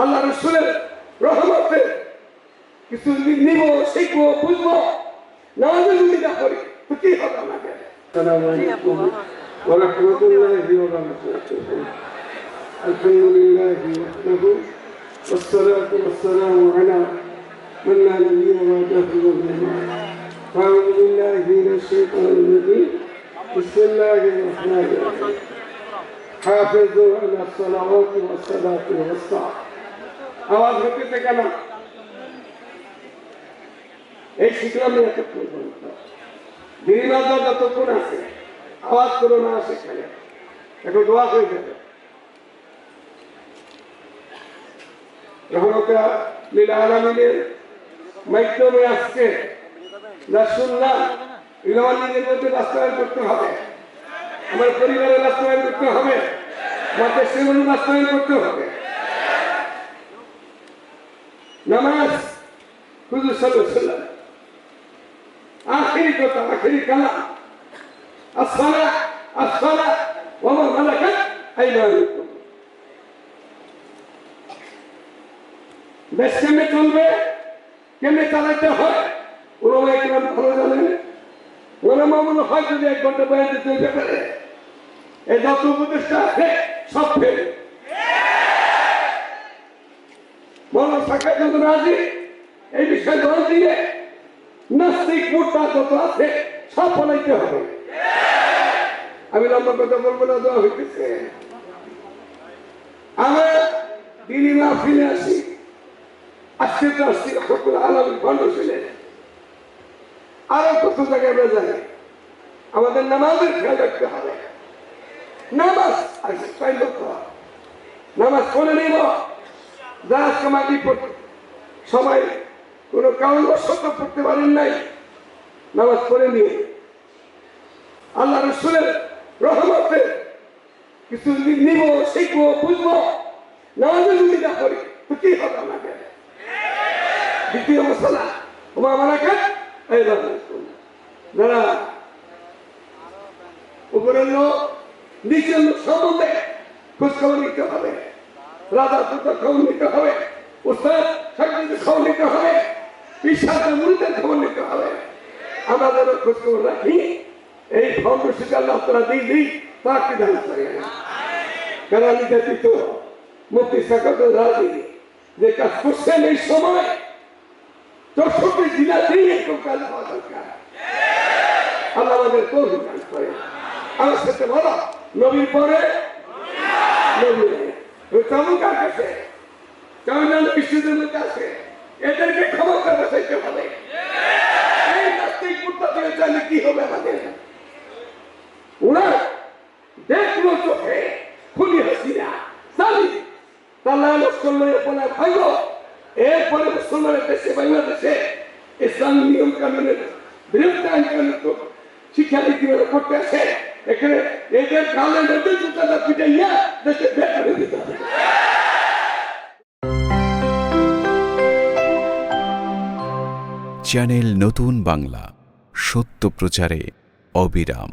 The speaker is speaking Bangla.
আল্লাহ রসুলের রহমতে কিছু নিব শিখবো বুঝবো নামাজে যদি না করি তো কি হবে আমাদের السلام عليكم ورحمة الله وبركاته الحمد لله وحده والصلاة والسلام على من لا نبي بعده وبعد أعوذ بالله من الشيطان الرجيم بسم الله الرحمن الرحيم حافظوا على الصلوات والصلاة والسلام আওয়াজ হতেছে কেন? এই শিখলাম এতক্ষণ পর্যন্ত যতক্ষণ আছে, আওয়াজ করো না সেখানে এখন। দোয়া হয়ে যাবে রহমতা লীলা আলমিনের মাধ্যমে আজকে যা শুনলাম এগুলো নিজের মধ্যে বাস্তবায়ন করতে হবে। আমার পরিবারের বাস্তবায়ন করতে হবে। আমার দেশের মধ্যে বাস্তবায়ন করতে হবে। নামাজ হুজুর ওয়াসাল্লাম, আখেরি কথা, আখেরি কালাম। আসসালা আসসালা ওয়া মা মালাকাত আইমানুকুম। দেশ চলবে? কেমনে চালাতে হয়? ওরা একরাম ভালো জানেন। মামুন হয় যদি এক ঘণ্টা বয়ান দিতে হতে পারে এই যত উপদেশটা আছে, সব ফেল। বলো সাক্ষাৎ এই বিষয়ে জল দিয়ে নাস্তিক মোটা আছে, সব বলাইতে হবে। আমি লম্বা কথা বলব না দেওয়া হইতেছে। আমার দিনী মা ফিরে আসি। আজকে তো আসছি রহমতুল আলম ছিলেন আরও কত নামাজের খেয়াল রাখতে হবে। নামাজ ছয় নামাজ করে নিব। যা আজকে মাটি পড়তে সবাই কোনো কারণবশত পড়তে পারেন নাই। নামাজ পড়ে নিয়ে। আল্লাহ রসুলের রহমতে কিছু নিব, শিখব, বুঝব নামাজে যদি করি তো কি হবে আমাদের? দ্বিতীয় মশলা তোমার আমার কাজ এই যারা উপরের লোক, নিচের লোক সম্বন্ধে খোঁজখবর নিতে হবে। রাজা পুত্র খবর নিতে হবে খবর নিতে হবে বিশ্বাসের খবর নিতে হবে। আমরা যেন রাখি, এই ফাউন্ডেশনকে আল্লাহ তারা দিই দিই তা কি দান করে কেরালি ব্যতীত মুক্তি সাকাত রাজি যে কাজ করছেন এই সময়, চৌষট্টি জেলাতেই এরকম কাজ হওয়া দরকার। আল্লাহ আমাদের আমার সাথে বলো, নবীর পরে নবী তেমন কার কাছে? কেমন বিশ্বদের কাছে এদেরকে ক্ষমতা বসাইতে হবে। এই নাস্তিক মুক্তা থেকে জানি কি হবে আমাদের? ওরা দেখল চোখে, খুনি হাসিনা, জানি। তাল্লাহ করল এরপরে ভাইল এরপরে মুসলমানের দেশে, বাংলাদেশে ইসলাম নিয়ম কানুনের বিরুদ্ধে আইন কানুন তো শিক্ষা নীতি করতে আসে। এখানে এদের কালে নদী জুতাটা পিটাইয়া দেশে বের করে দিতে হবে। চ্যানেল নতুন বাংলা, সত্য প্রচারে অবিরাম।